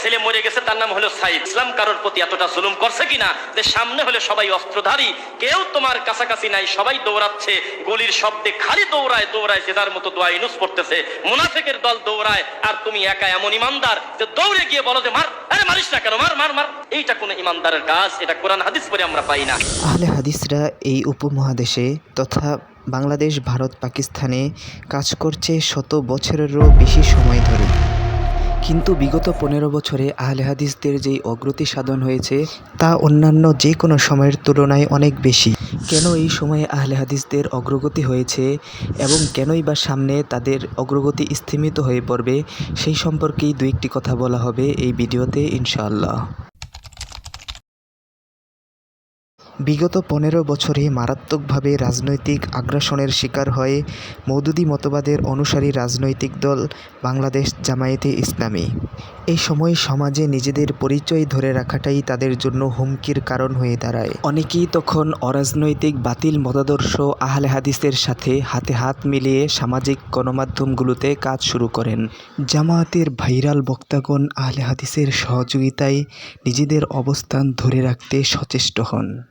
ছেলে মরে গেছে, তার নাম হলো সাইদ। ইসলাম কারোর প্রতি এতটা জুলুম করছে কিনা? যে সামনে হলে সবাই অস্ত্রধারী, কেউ তোমার কাছাকাছি নাই, সবাই দৌড়াচ্ছে, গলির শব্দে খালি দৌড়ায় দৌড়ায় যে যার মতো দোয়া ইনুস পড়তেছে। মুনাফেকের দল দৌড়ায়, আর তুমি একা এমন ইমানদার যে দৌড়ে গিয়ে বলো যে, মার, আরে মারিস না কেন, মার মার মার। এইটা কোনো ইমানদারের কাজ, এটা কোরআন হাদিস পরে আমরা পাই না। আহলে হাদিসরা এই উপমহাদেশে তথা বাংলাদেশ, ভারত, পাকিস্তানে কাজ করছে শত বছরেরও বেশি সময় ধরে। কিন্তু বিগত পনেরো বছরে আহলে হাদিসদের যেই অগ্রতি সাধন হয়েছে, তা অন্যান্য যে কোনো সময়ের তুলনায় অনেক বেশি। কেন এই সময়ে আহলে হাদিসদের অগ্রগতি হয়েছে এবং কেনই বা সামনে তাদের অগ্রগতি স্থিমিত হয়ে পড়বে, সেই সম্পর্কেই দু একটি কথা বলা হবে এই ভিডিওতে, ইনশাআল্লাহ। বিগত পনেরো বছরে মারাত্মকভাবে রাজনৈতিক আগ্রাসনের শিকার হয়ে মৌদুদি মতবাদের অনুসারী রাজনৈতিক দল বাংলাদেশ জামায়াতে ইসলামী। এই সময় সমাজে নিজেদের পরিচয় ধরে রাখাটাই তাদের জন্য হুমকির কারণ হয়ে দাঁড়ায়। অনেকেই তখন অরাজনৈতিক বাতিল মতাদর্শ, আহলে হাদিসের সাথে হাতে হাত মিলিয়ে সামাজিক গণমাধ্যমগুলোতে কাজ শুরু করেন। জামায়াতের ভাইরাল বক্তাগণ আহলে হাদিসের সহযোগিতায় নিজেদের অবস্থান ধরে রাখতে সচেষ্ট হন।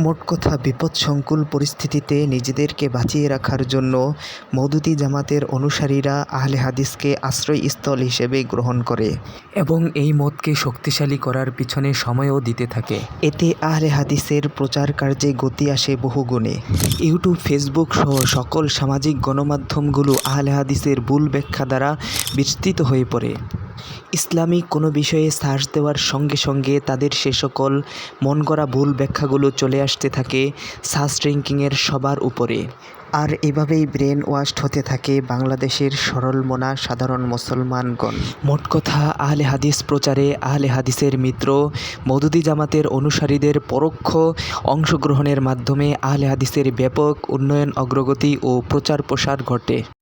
মোট কথা, বিপদসংকুল পরিস্থিতিতে নিজেদেরকে বাঁচিয়ে রাখার জন্য মৌদুদি জামাতের অনুসারীরা আহলে হাদিসকে আশ্রয়স্থল হিসেবে গ্রহণ করে এবং এই মতকে শক্তিশালী করার পিছনে সময়ও দিতে থাকে। এতে আহলে হাদিসের প্রচার কার্যে গতি আসে বহুগুণে। ইউটিউব, ফেসবুক সহ সকল সামাজিক গণমাধ্যমগুলো আহলে হাদিসের ভুল ব্যাখ্যা দ্বারা বিস্তৃত হয়ে পড়ে। ইসলামিক কোনো বিষয়ে সার্চ দেওয়ার সঙ্গে সঙ্গে তাদের সে সকল মন করা ভুল ব্যাখ্যাগুলো চলে আসতে থাকে সার্চ র্যাঙ্কিংয়ের সবার উপরে। আর এভাবেই ব্রেন ওয়াশড হতে থাকে বাংলাদেশের সরল মনা সাধারণ মুসলমানগণ। মোট কথা, আহলে হাদিস প্রচারে আহলে হাদিসের মিত্র মৌদুদি জামাতের অনুসারীদের পরোক্ষ অংশগ্রহণের মাধ্যমে আহলে হাদিসের ব্যাপক উন্নয়ন, অগ্রগতি ও প্রচার প্রসার ঘটে।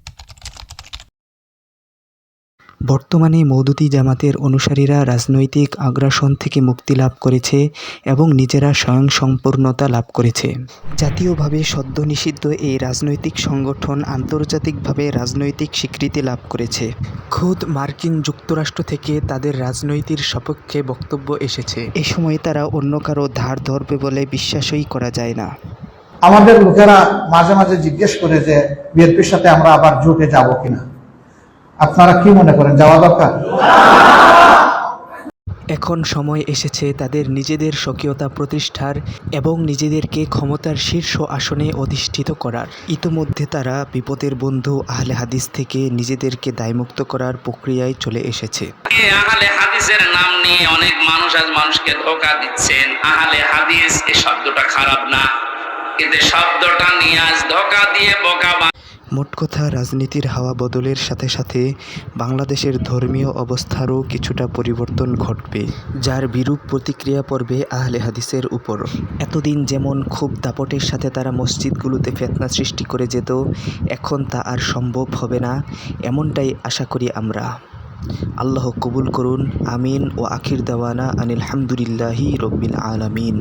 বর্তমানে মৌদুদি জামাতের অনুসারীরা রাজনৈতিক আগ্রাসন থেকে মুক্তি লাভ করেছে এবং নিজেরা স্বয়ংসম্পূর্ণতা লাভ করেছে। জাতীয়ভাবে সদ্য নিষিদ্ধ এই রাজনৈতিক সংগঠন আন্তর্জাতিকভাবে রাজনৈতিক স্বীকৃতি লাভ করেছে। খোদ মার্কিন যুক্তরাষ্ট্র থেকে তাদের রাজনৈতিক সপক্ষে বক্তব্য এসেছে। এ সময় তারা অন্য কারও ধার ধরবে বলে বিশ্বাসই করা যায় না। আমাদের লোকেরা মাঝে মাঝে জিজ্ঞেস করে যে বিএনপির সাথে আমরা আবার জোটে যাব কিনা। আপনারা কি মনে করেন যাওয়া দরকার? এখন সময় এসেছে তাদের নিজেদের স্বকীয়তা প্রতিষ্ঠার এবং নিজেদেরকে ক্ষমতার শীর্ষ আসনে অধিষ্ঠিত করার। ইতোমধ্যে তারা বিপদের বন্ধু আহলে হাদিস থেকে নিজেদেরকে দায়মুক্ত করার প্রক্রিয়ায় চলে এসেছে। আহলে হাদিসের নাম নিয়ে অনেক মানুষ আজ মানুষকে ধোকা দিচ্ছেন। আহলে হাদিস এই শব্দটা খারাপ না। কিন্তু শব্দটা নিয়ে আজ ধোকা দিয়ে বোকা মোট কথা রাজনীতির হাওয়া বদলের সাথে সাথে বাংলাদেশের ধর্মীয় অবস্থারও কিছুটা পরিবর্তন ঘটবে, যার বিরূপ প্রতিক্রিয়া পড়বে আহলে হাদিসের উপর। এতদিন যেমন খুব দাপটের সাথে তারা মসজিদগুলোতে ফেতনা সৃষ্টি করে যেত, এখন তা আর সম্ভব হবে না, এমনটাই আশা করি আমরা। আল্লাহ কবুল করুন, আমিন, ও আখির দাওয়ানা আনিল হামদুলিল্লাহি রব্বিল আলামিন।